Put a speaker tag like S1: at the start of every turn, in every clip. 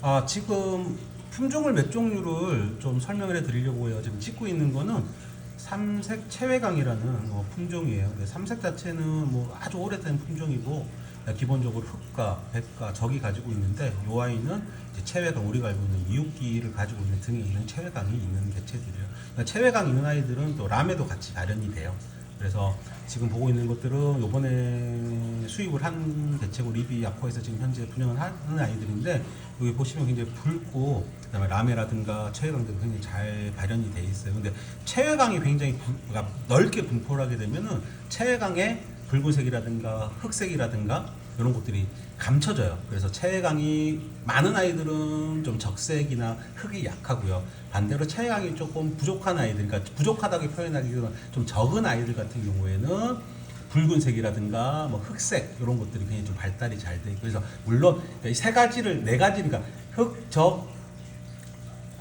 S1: 아 지금 품종을 몇 종류를 좀 설명을 해 드리려고 해요. 지금 찍고 있는 거는 삼색 채외강이라는 어, 품종이에요. 근데 삼색 자체는 뭐 아주 오래된 품종이고 기본적으로 흑과 백과 적이 가지고 있는데 이 아이는 이제 채외강 우리가 알고 있는 이웃기를 가지고 있는 등에 있는 채외강이 있는 개체들이에요. 그러니까 채외강 있는 아이들은 또 람에도 같이 발현이 돼요. 그래서 지금 보고 있는 것들은 요번에 수입을 한 개체고 리비 아코에서 지금 현재 분양을 하는 아이들인데 여기 보시면 굉장히 붉고 그다음에 라메라든가 체외강들이 굉장히 잘 발현이 돼 있어요. 근데 체외강이 굉장히 분- 그러니까 넓게 분포를 하게 되면은 체외강의 붉은색이라든가 흑색이라든가 이런 것들이 감춰져요. 그래서 체외강이 많은 아이들은 좀 적색이나 흑이 약하고요. 반대로 체외강이 조금 부족한 아이들, 그러니까 부족하다고 표현하기보다 좀 적은 아이들 같은 경우에는 붉은색이라든가 뭐 흑색 이런 것들이 굉장히 좀 발달이 잘 돼 그래서 물론 이세 가지를 네 가지 그러니까 흑 적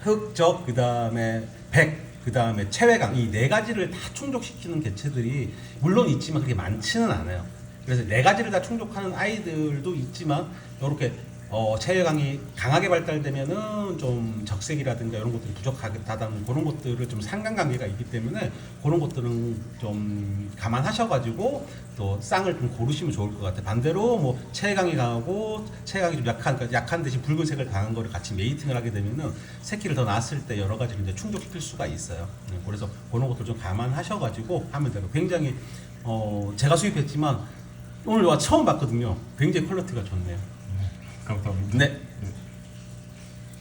S1: 흑 적 그다음에 백 그 다음에 체외강 이 네 가지를 다 충족시키는 개체들이 물론 있지만 그렇게 많지는 않아요. 그래서 네 가지를 다 충족하는 아이들도 있지만 이렇게 어, 체외강이 강하게 발달되면은 좀 적색이라든가 이런 것들이 부족하다는 그런 것들을 좀 상관관계가 있기 때문에 그런 것들은 좀 감안하셔가지고 또 쌍을 좀 고르시면 좋을 것 같아요. 반대로 뭐 체외강이 강하고 체외강이 좀 약한 그러니까 약한 대신 붉은색을 강한 거를 같이 메이팅을 하게 되면은 새끼를 더 낳았을 때 여러 가지를 이제 충족시킬 수가 있어요. 네, 그래서 그런 것들 좀 감안하셔가지고 하면 되고 굉장히 어 제가 수입했지만 오늘 와 처음 봤거든요. 굉장히 퀄리티가 좋네요.
S2: 감사합니다.
S1: 네.